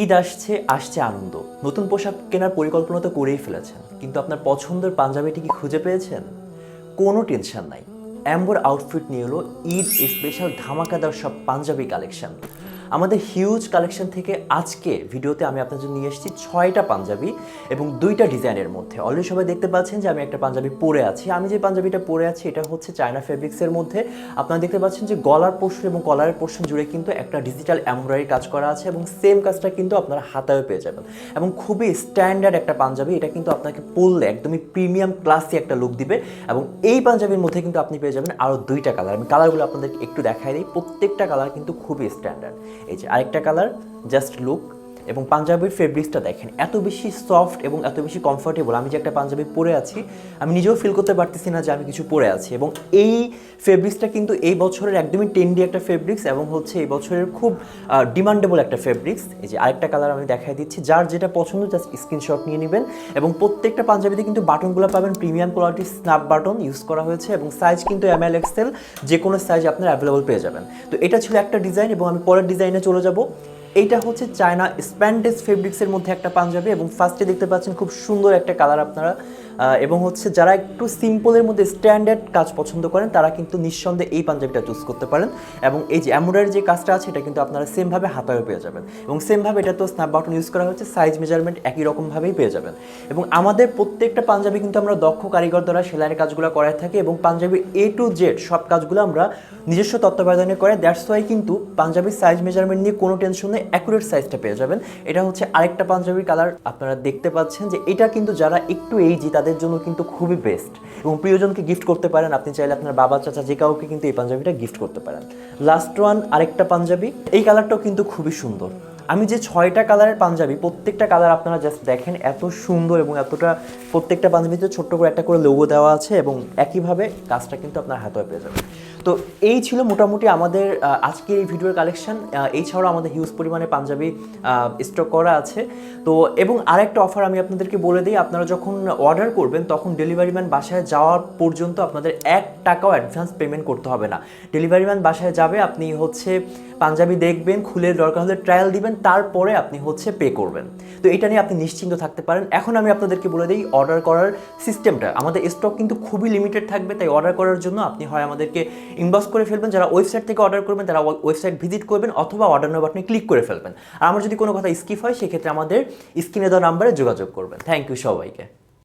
ঈদ আসছে আসছে আনন্দ। নতুন পোশাক কেনার পরিকল্পনা তো করেই ফেলেছেন। কিন্তু আপনার পছন্দের পাঞ্জাবিটি কি খুঁজে পেয়েছেন? কোনো টেনশন নাই। অ্যাম্বর আউটফিট নিয়ে হলো ঈদ স্পেশাল ধামাকাদার সব পাঞ্জাবি কালেকশন। আমাদের হিউজ কালেকশন থেকে আজকে ভিডিওতে আমি আপনার জন্য নিয়ে এসেছি ছয়টা পাঞ্জাবি এবং দুইটা ডিজাইনের মধ্যে। অলরেডি সবাই দেখতে পাচ্ছেন যে আমি একটা পাঞ্জাবি পরে আছি। আমি যে পাঞ্জাবিটা পরে আছি, এটা হচ্ছে চায়না ফেব্রিক্সের মধ্যে। আপনারা দেখতে পাচ্ছেন যে গলার পোর্শন এবং কলারের পোর্শন জুড়ে কিন্তু একটা ডিজিটাল এমব্রয়ডারি কাজ করা আছে এবং সেম কাজটা কিন্তু আপনারা হাতায়ও পেয়ে যাবেন। এবং খুবই স্ট্যান্ডার্ড একটা পাঞ্জাবি, এটা কিন্তু আপনাকে পরলে একদমই প্রিমিয়াম ক্লাসি একটা লুক দিবে এবং এই পাঞ্জাবির মধ্যে কিন্তু আপনি পেয়ে যাবেন আরও দুইটা কালার আমি কালারগুলো আপনাদেরকে একটু দেখাই দিই। প্রত্যেকটা কালার কিন্তু খুবই স্ট্যান্ডার্ড এই যে আরেকটা কালার জাস্ট লুক এবং পাঞ্জাবির ফেব্রিক্সটা দেখেন, এত বেশি সফট এবং এত বেশি কমফোর্টেবল আমি যে একটা পাঞ্জাবি পরে আছি, আমি নিজেও ফিল করতে পারতেছি না যে আমি কিছু পরে আছি। এবং এই ফেব্রিক্সটা কিন্তু এই বছরের একদমই টেন্ডি একটা ফেব্রিক্স এবং হচ্ছে এই বছরের খুব ডিমান্ডেবল একটা ফেব্রিক্স এই যে আরেকটা কালার আমি দেখাই দিচ্ছি, যার যেটা পছন্দ জাস্ট স্ক্রিনশট নিয়ে নেবেন। এবং প্রত্যেকটা পাঞ্জাবিতে কিন্তু বাটনগুলো পাবেন প্রিমিয়াম কোয়ালিটির স্ন্যাপ বাটন ইউজ করা হয়েছে এবং সাইজ কিন্তু এম এল এক্সেল যে কোনো সাইজ আপনার অ্যাভেলেবল পেয়ে যাবেন। তো এটা ছিল একটা ডিজাইন এবং আমি পরের ডিজাইনে চলে যাব। এইটা হচ্ছে চায়না স্প্যান্ডেস ফেব্রিক্সের মধ্যে একটা পাঞ্জাবি এবং ফার্স্টে দেখতে পাচ্ছেন খুব সুন্দর একটা কালার আপনারা এবং হচ্ছে যারা একটু সিম্পলের মধ্যে স্ট্যান্ডার্ড কাজ পছন্দ করেন, তারা কিন্তু নিঃসন্দেহে এই পাঞ্জাবিটা চুজ করতে পারেন। এবং এই যে এমব্রয়ডারি যে কাজটা আছে, এটা কিন্তু আপনারা সেমভাবে হাতায়ও পেয়ে যাবেন। এবং সেমভাবে এটা তো স্ন্যাপ বাটন ইউজ করা হচ্ছে সাইজ মেজারমেন্ট একই রকমভাবেই পেয়ে যাবেন। এবং আমাদের প্রত্যেকটা পাঞ্জাবি কিন্তু আমরা দক্ষ কারিগর দ্বারা সেলাইয়ের কাজগুলো করায় থাকি এবং পাঞ্জাবির এ টু জেড সব কাজগুলো আমরা নিজস্ব তত্ত্বাবধানে করে দ্যাটস ওয়াই কিন্তু পাঞ্জাবির সাইজ মেজারমেন্ট নিয়ে কোনো টেনশন নেই অ্যাকুরেট সাইজটা পেয়ে যাবেন। এটা হচ্ছে আরেকটা পাঞ্জাবির কালার আপনারা দেখতে পাচ্ছেন যে এটা কিন্তু যারা একটু এইজি তাদের জন্য কিন্তু খুবই বেস্ট এবং প্রিয়জনকে গিফট করতে পারেন, আপনি চাইলে আপনার বাবা, চাচা যে কাউকে কিন্তু এই পাঞ্জাবিটা গিফট করতে পারেন। লাস্ট ওয়ান আরেকটা পাঞ্জাবি। এই কালারটাও কিন্তু খুবই সুন্দর। আমি যে ছয়টা কালারের পাঞ্জাবি, প্রত্যেকটা কালার আপনারা জাস্ট দেখেন এত সুন্দর এবং এতটা, প্রত্যেকটা পাঞ্জাবিতে ছোট্ট করে একটা করে লোগো দেওয়া আছে এবং একইভাবে কাজটা কিন্তু আপনার হাতে পেয়ে যাবে তো এই ছিল মোটামুটি আমাদের আজকের এই ভিডিওর কালেকশন এই ছাড়াও আমাদের হিউজ পরিমাণে পাঞ্জাবি স্টক করা আছে। তো এবং আরেকটা অফার আমি আপনাদেরকে বলে দিই, আপনারা যখন অর্ডার করবেন, তখন ডেলিভারি ম্যান বাসায় যাওয়ার পর্যন্ত আপনাদের এক টাকাও অ্যাডভান্স পেমেন্ট করতে হবে না। ডেলিভারি ম্যান বাসায় যাবে, আপনি হচ্ছে পাঞ্জাবি দেখবেন, খুলে দরকার হলে ট্রায়াল দিবেন তারপরে আপনি হচ্ছে পে করবেন। তো এটা নিয়ে আপনি নিশ্চিন্ত থাকতে পারেন। এখন আমি আপনাদেরকে বলে দিই অর্ডার করার সিস্টেমটা আমাদের স্টক কিন্তু খুবই লিমিটেড থাকবে, তাই অর্ডার করার জন্য আপনি হয় আমাদেরকে ইনবক্স করে ফেলবেন। যারা ওয়েবসাইট থেকে অর্ডার করবেন, তারা ওয়েবসাইট ভিজিট করবেন, অথবা অর্ডার নেওয়া বাটনে ক্লিক করে ফেলবেন। আর আমার যদি কোনো কথা স্কিপ হয়, সেক্ষেত্রে আমাদের স্ক্রিনে দেওয়া নাম্বারে যোগাযোগ করবেন। থ্যাংক ইউ সবাইকে।